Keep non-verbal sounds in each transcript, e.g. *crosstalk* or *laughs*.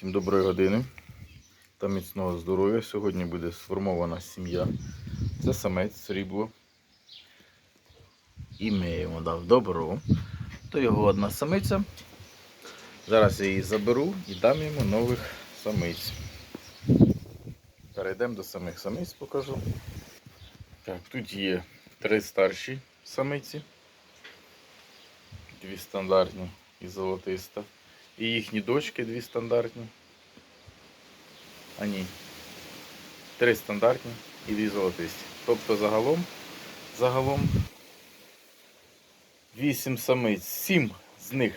Всім доброї години та міцного здоров'я. Сьогодні буде сформована сім'я. Це самець срібло. Ім'я йому дав добро. То його одна самиця. Зараз я її заберу і дам йому нових самиць. Перейдемо до самих самиць, покажу. Так, тут є три старші самиці. Дві стандартні і золотиста. І їхні дочки дві стандартні. А ні. Три стандартні і дві золотисті. Тобто загалом, загалом вісім самиць. Сім з них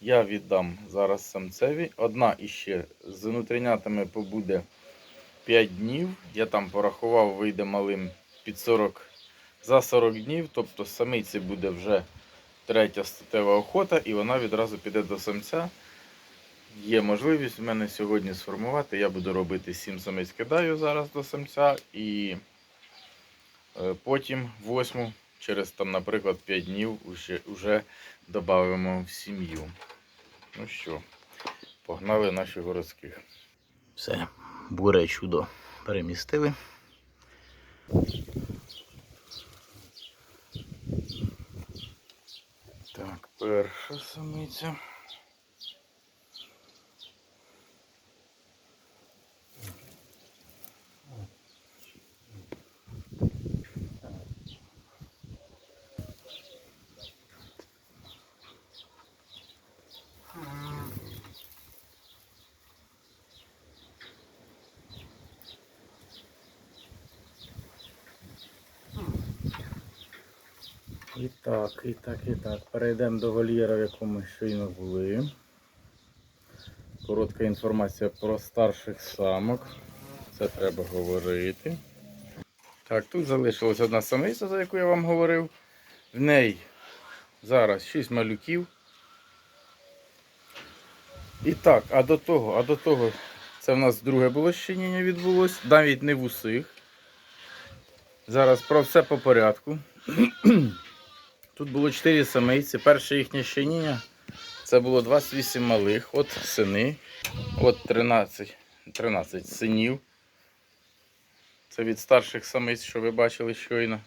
я віддам зараз самцеві. Одна іще з внутрінятами побуде 5 днів. Я там порахував, вийде малим під 40 за 40 днів. Тобто самиці буде вже третя статева охота, і вона відразу піде до самця. Є можливість в мене сьогодні сформувати. Я буду робити 7 самець кидаю зараз до самця і е, потім восьму, через там, наприклад, 5 днів уже, уже додамо в сім'ю. Ну що, погнали наші городських. Все, буре чудо перемістили. Так, перша самиця. І так, і так, і так. Перейдемо до вольєра, в якому щойно були. Коротка інформація про старших самок. Це треба говорити. Так, тут залишилась одна самиця, за яку я вам говорив. В неї зараз 6 малюків. І так, а до того, а до того, це в нас друге було щеніння відбулось, навіть не в усіх. Зараз про все по порядку. *clears throat* Тут було 4 самиці. Перше їхнє щеніння це було 28 малих, от сини, от 13, 13 синів. Це від старших самиць, що ви бачили щойно.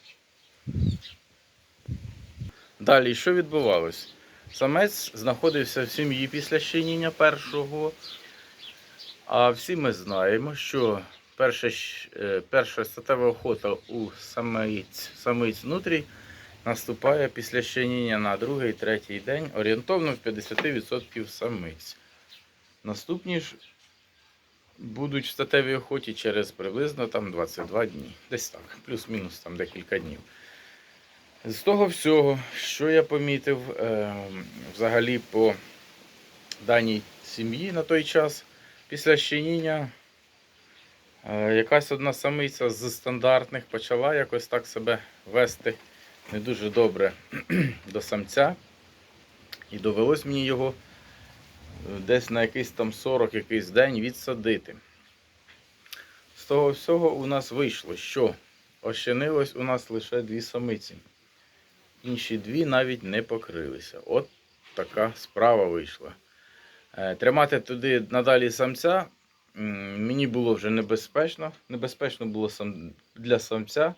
Далі, що відбувалось? Самець знаходився в сім'ї після щеніння першого. А всі ми знаємо, що перша, е, перша статева охота у самиць, самиць внутрі наступає після щеніння на другий, третій день, орієнтовно в 50% самиць. Наступні ж будуть в статевій охоті через приблизно там 22 дні. Десь так, плюс-мінус там декілька днів. З того всього, що я помітив е, взагалі по даній сім'ї на той час, після щеніння е, якась одна самиця з стандартних почала якось так себе вести не дуже добре *clears throat* до самця. І довелось мені його е, десь на якийсь там 40 якийсь день відсадити. З того всього у нас вийшло, що ощенилось у нас лише дві самиці. Інші дві навіть не покрилися. От така справа вийшла. Е, Тримати туди надалі самця мені було вже небезпечно. Небезпечно було для самця,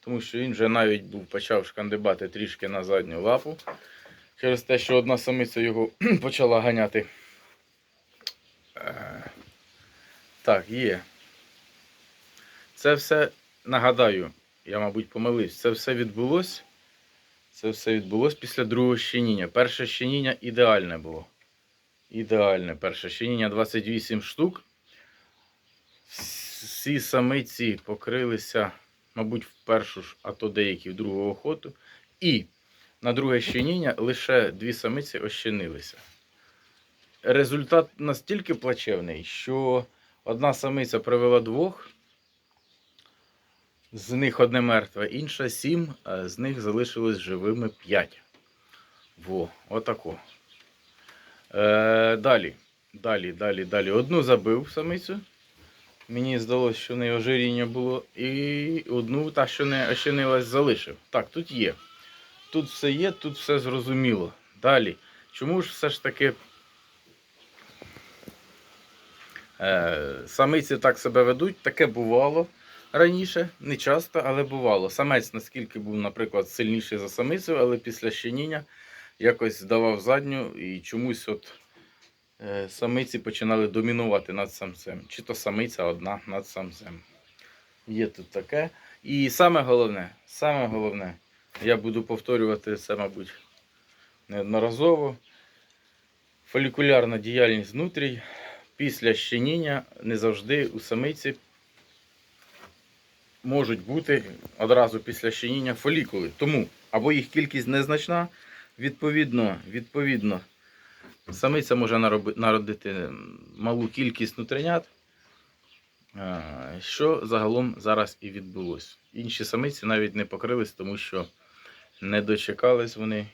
тому що він вже навіть був почав шкандибати трішки на задню лапу. Через те, що одна самиця його *clears throat* почала ганяти. Е, Так, є. Це все, нагадаю, я, мабуть, помилився, це все відбулось. Це все відбулось після другого щеніння. Перше щеніння ідеальне було. Ідеальне перше щеніння 28 штук. Всі самиці покрилися, мабуть, в першу ж, а то деякі в другу охоту. І на друге щеніння лише дві самиці ощенилися. Результат настільки плачевний, що одна самиця привела двох, з них одне мертве, інша сім, а з них залишилось живими п'ять. Во, отако. Е, далі, далі, далі, далі. Одну забив самицю. Мені здалося, що в неї ожиріння було. І одну, та, що не ощенилась, залишив. Так, тут є. Тут все є, тут все зрозуміло. Далі. Чому ж все ж таки Е, самиці так себе ведуть, таке бувало раніше, не часто, але бувало. Самець, наскільки був, наприклад, сильніший за самицю, але після щеніння якось давав задню і чомусь от самиці починали домінувати над самцем. Чи то самиця одна над самцем. Є тут таке. І саме головне, саме головне, я буду повторювати це, мабуть, неодноразово. Фолікулярна діяльність внутрій після щеніння не завжди у самиці можуть бути одразу після щеніння фолікули. Тому або їх кількість незначна, відповідно, відповідно, самиця може народити малу кількість нутринят, е, що загалом зараз і відбулося. Інші самиці навіть не покрились, тому що не дочекались вони.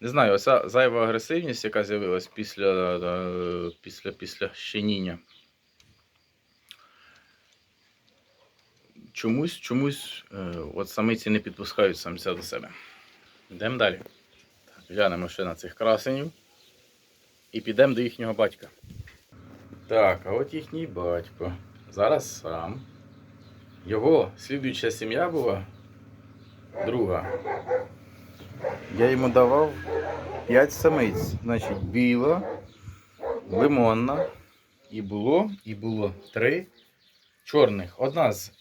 Не знаю, оця зайва агресивність, яка з'явилась після, е, після, після щеніння. Чомусь, чомусь е, от самиці не підпускають самця до себе. Йдемо далі. Глянемо ще на цих красенів. І підемо до їхнього батька. Так, а от їхній батько. Зараз сам. Його слідуюча сім'я була друга. Я йому давав 5 самиць. Значить, біла, лимонна. І було, і було три чорних. Одна з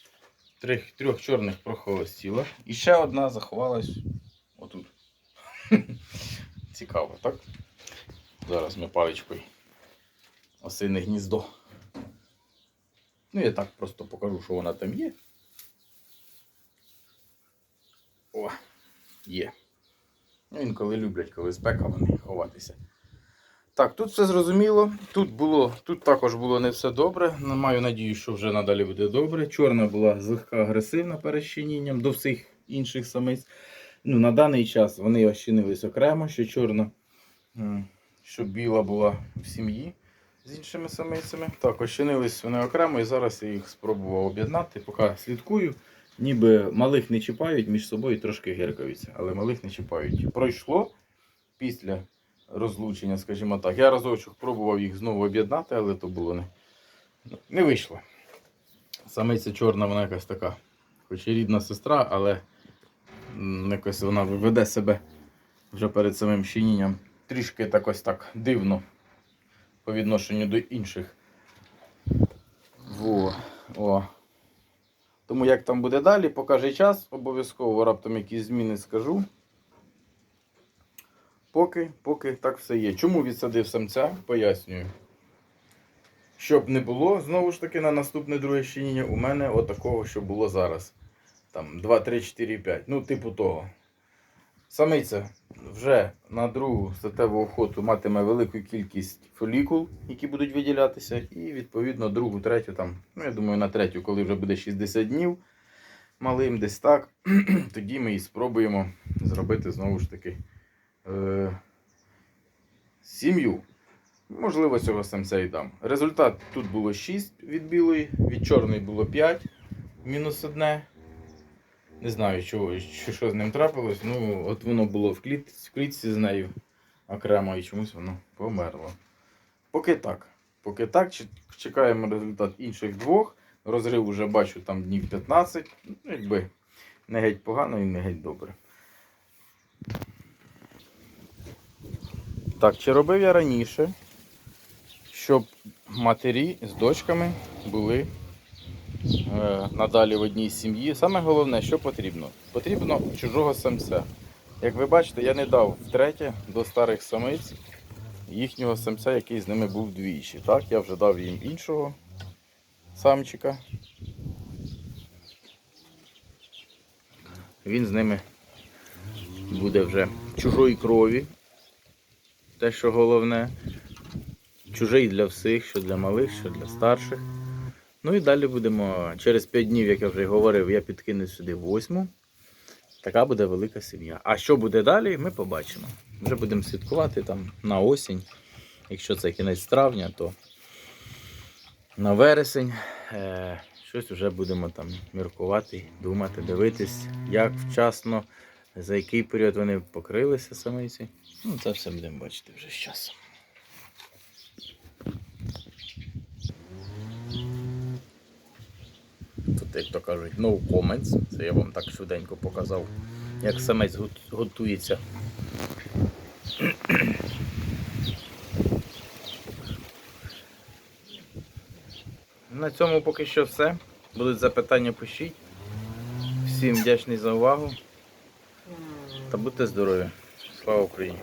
трьох, трьох чорних прохолостіла. І ще одна заховалась отут. *laughs* Цікаво, так? Зараз ми паличкою осине гніздо. Ну, я так просто покажу, що вона там є. О, є. Ну, інколи люблять, коли спека, вони ховатися. Так, тут все зрозуміло. Тут було, тут також було не все добре. Маю надію, що вже надалі буде добре. Чорна була злегка агресивна перед щенінням до всіх інших самиць. Ну, на даний час вони ощинились окремо, що чорна, м, що біла була в сім'ї з іншими самицями. Так, ощинились вони окремо і зараз я їх спробував об'єднати, поки слідкую. Ніби малих не чіпають, між собою трошки гіркаються, але малих не чіпають. Пройшло після розлучення, скажімо так. Я разочок пробував їх знову об'єднати, але то було не, не вийшло. Самиця чорна, вона якась така, хоч і рідна сестра, але якось вона веде себе вже перед самим щенінням трішки так ось так дивно по відношенню до інших. Во. О. Тому як там буде далі, покаже час, обов'язково раптом якісь зміни скажу. Поки, поки так все є. Чому відсадив самця? Пояснюю. Щоб не було, знову ж таки, на наступне друге щеніння у мене отакого, що було зараз. Там 2, 3, 4, 5. Ну, типу того. Самиця вже на другу статеву охоту матиме велику кількість фолікул, які будуть виділятися, і відповідно другу, третю, там, ну я думаю, на третю, коли вже буде 60 днів малим, десь так, *clears throat* тоді ми і спробуємо зробити знову ж таки е, сім'ю. Можливо, цього самця і дам. Результат тут було 6 від білої, від чорної було 5, мінус одне. Не знаю, чого, що, що з ним трапилось. Ну, от воно було в клітці, в клітці з нею окремо і чомусь воно померло. Поки так. Поки так, чекаємо результат інших двох. Розрив уже бачу там днів 15. Ну, якби не геть погано і не геть добре. Так, чи робив я раніше, щоб матері з дочками були надалі в одній сім'ї. Саме головне, що потрібно? Потрібно чужого самця. Як ви бачите, я не дав втретє до старих самиць їхнього самця, який з ними був двічі. Так, я вже дав їм іншого самчика. Він з ними буде вже чужої крові. Те, що головне. Чужий для всіх, що для малих, що для старших. Ну і далі будемо через 5 днів, як я вже говорив, я підкину сюди восьму. Така буде велика сім'я. А що буде далі, ми побачимо. Вже будемо слідкувати там на осінь. Якщо це кінець травня, то на вересень е, щось вже будемо там міркувати, думати, дивитись, як вчасно, за який період вони покрилися самиці. Ну, це все будемо бачити вже з часом. Як то кажуть, no comments. Це я вам так швиденько показав, як самець гот- готується. *clears throat* На цьому поки що все. Будуть запитання, пишіть. Всім вдячний за увагу та будьте здорові. Слава Україні!